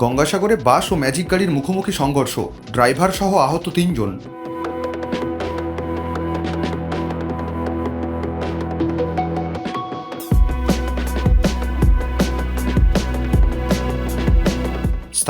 গঙ্গাসাগরে বাস ও magic গাড়ির মুখোমুখি সংঘর্ষ। ড্রাইভার সহ আহত তিনজন।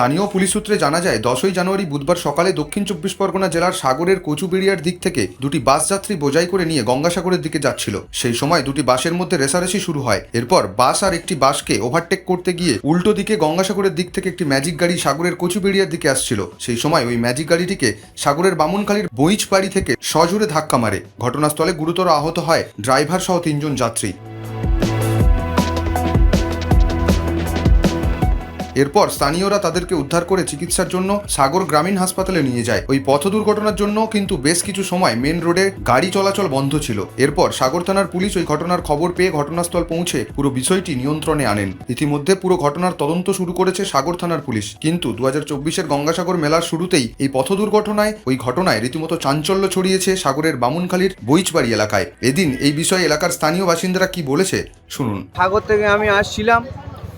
স্থানীয় পুলিশ সূত্রে জানা যায়, দশই জানুয়ারি বুধবার সকালে দক্ষিণ চব্বিশ পরগনা জেলার সাগরের কচুবেড়িয়ার দিক থেকে দুটি বাস যাত্রী বোঝাই করে নিয়ে গঙ্গাসাগরের দিকে যাচ্ছিল। সেই সময় দুটি বাসের মধ্যে রেসারেসি শুরু হয়। এরপর বাস আর একটি বাসকে ওভারটেক করতে গিয়ে উল্টো দিকে গঙ্গাসাগরের দিক থেকে একটি ম্যাজিক গাড়ি সাগরের কচুবেড়িয়ার দিকে আসছিল। সেই সময় ওই ম্যাজিক গাড়িটিকে সাগরের বামুনখালীর বইচ বাড়ি থেকে সজোরে ধাক্কা মারে। ঘটনাস্থলে গুরুতর আহত হয় ড্রাইভার সহ তিনজন যাত্রী। এরপর স্থানীয়রা তাদেরকে উদ্ধার করে চিকিৎসার জন্য সাগর গ্রামীণ হাসপাতালে নিয়ে যায়। ওই পথ দুর্ঘটনার জন্য কিন্তু বেশ কিছু সময় মেন রোডে গাড়ি চলাচল বন্ধ ছিল। এরপর সাগর থানার পুলিশ ওই ঘটনার খবর পেয়ে ঘটনাস্থল পৌঁছে পুরো বিষয়টি নিয়ন্ত্রণে আনেন। ইতিমধ্যে পুরো ঘটনার তদন্ত শুরু করেছে সাগর থানার পুলিশ। কিন্তু দু হাজার চব্বিশের গঙ্গাসাগর মেলার শুরুতেই এই পথ দুর্ঘটনায় ওই ঘটনায় রীতিমতো চাঞ্চল্য ছড়িয়েছে সাগরের বামুনখালীর বইচবাড়ি এলাকায়। এদিন এই বিষয়ে এলাকার স্থানীয় বাসিন্দারা কি বলেছে, শুনুন। সাগর থেকে আমি আসছিলাম।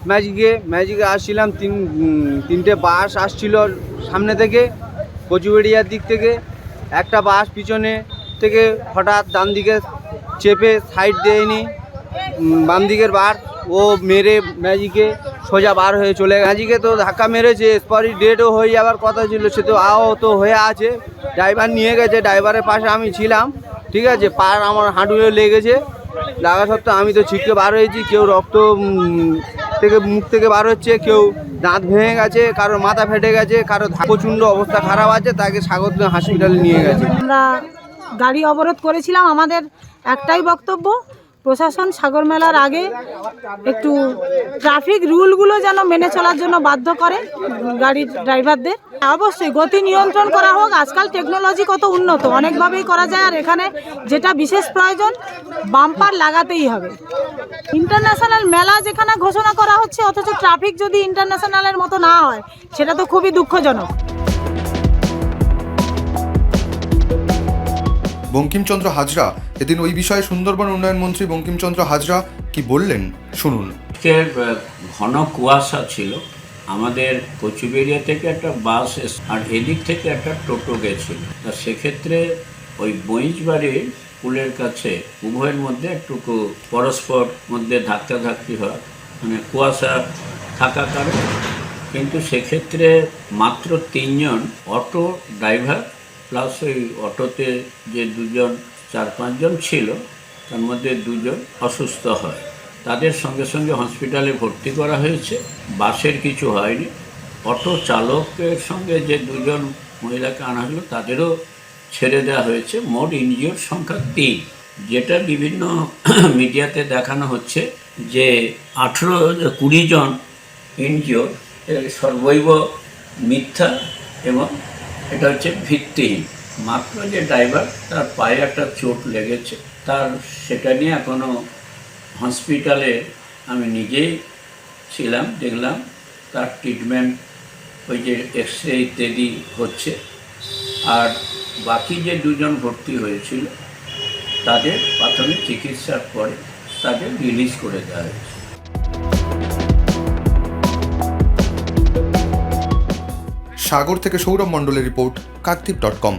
ম্যাজিকে ম্যাজিকে আসছিলাম, তিন তিনটে বাস আসছিল সামনে থেকে কচুবেড়িয়ার দিক থেকে। একটা বাস পিছনে থেকে হঠাৎ ডান দিকে চেপে সাইড দেয়নি বাম দিকের বার। ও মেরে ম্যাজিকে সোজা বার হয়ে চলে ম্যাজিকে তো ধাক্কা মেরেছে, স্পরি ডেটও হয়ে যাওয়ার কথা ছিল, সে তো আহত হয়ে আছে। ড্রাইভার নিয়ে গেছে, ড্রাইভারের পাশে আমি ছিলাম, ঠিক আছে? পার আমার হাঁটুয়ে লেগেছে। লাগা সত্ত্বেও আমি তো ছিটকে বার হয়েছি, কেউ রক্ত থেকে মুখ থেকে বার হচ্ছে, কেউ দাঁত ভেঙে গেছে, কারোর মাথা ফেটে গেছে কারও প্রচণ্ড অবস্থা খারাপ আছে, তাকে স্বাগত হসপিটালে নিয়ে গেছে। আমরা গাড়ি অবরোধ করেছিলাম, আমাদের একটাই বক্তব্য প্রশাসন সাগর মেলার আগে একটু ট্রাফিক রুলগুলো যেন মেনে চলার জন্য বাধ্য করে গাড়ির ড্রাইভারদের। অবশ্যই গতি নিয়ন্ত্রণ করা হোক, আজকাল টেকনোলজি কত উন্নত, অনেকভাবেই করা যায় আর এখানে যেটা বিশেষ প্রয়োজন বাম্পার লাগাতেই হবে। ইন্টারন্যাশনাল মেলা যেখানে ঘোষণা করা হচ্ছে, অথচ ট্রাফিক যদি ইন্টারন্যাশনালের মতো না হয়, সেটা তো খুবই দুঃখজনক। বঙ্কিমচন্দ্র হাজরা। এদিন ওই বিষয়ে সুন্দরবন উন্নয়ন মন্ত্রী বঙ্কিমচন্দ্র হাজরা কি বললেন? শুনুন। ঘন কুয়াশা ছিল। আমাদের কচুবেরিয়া থেকে একটা বাস আর এদিক থেকে একটা টোটো গেছিল। তা সেক্ষেত্রে ওই বইজবাড়ির পুলের কাছে, উভয়ের মধ্যে একটুকু পরস্পর মধ্যে ধাক্কা ধাক্কাধাক্কি হয়। মানে কুয়াশা থাকা কারণে। কিন্তু সেক্ষেত্রে মাত্র তিনজন অটো ড্রাইভার প্লাস ওই অটোতে যে দুজন, চার পাঁচজন ছিল, তার মধ্যে দুজন অসুস্থ হয়। তাদের সঙ্গে সঙ্গে হসপিটালে ভর্তি করা হয়েছে। বাসের কিছু হয়নি। অটো চালকের সঙ্গে যে দুজন মহিলাকে আনা হলো, তাদেরও ছেড়ে দেওয়া হয়েছে। মোট ইনজিওর সংখ্যা তিন। যেটা বিভিন্ন মিডিয়াতে দেখানো হচ্ছে যে আঠেরো, কুড়ি জন এনজিওর সর্বৈব মিথ্যা এবং এটা হচ্ছে ভিত্তিহীন মাত্র যে ড্রাইভার, তার পায়ে একটা চোট লেগেছে। তার সেটা নিয়ে এখনও হসপিটালে আমি নিজেই ছিলাম, দেখলাম তার ট্রিটমেন্ট ওই যে এক্স রে ইত্যাদি হচ্ছে। আর বাকি যে দুজন ভর্তি হয়েছিল, তাদের প্রাথমিক চিকিৎসার পরে তাদের রিলিজ করে দেওয়া হয়েছে। সাগর থেকে সৌরভ মণ্ডলের রিপোর্ট কাকদ্বীপ ডট কম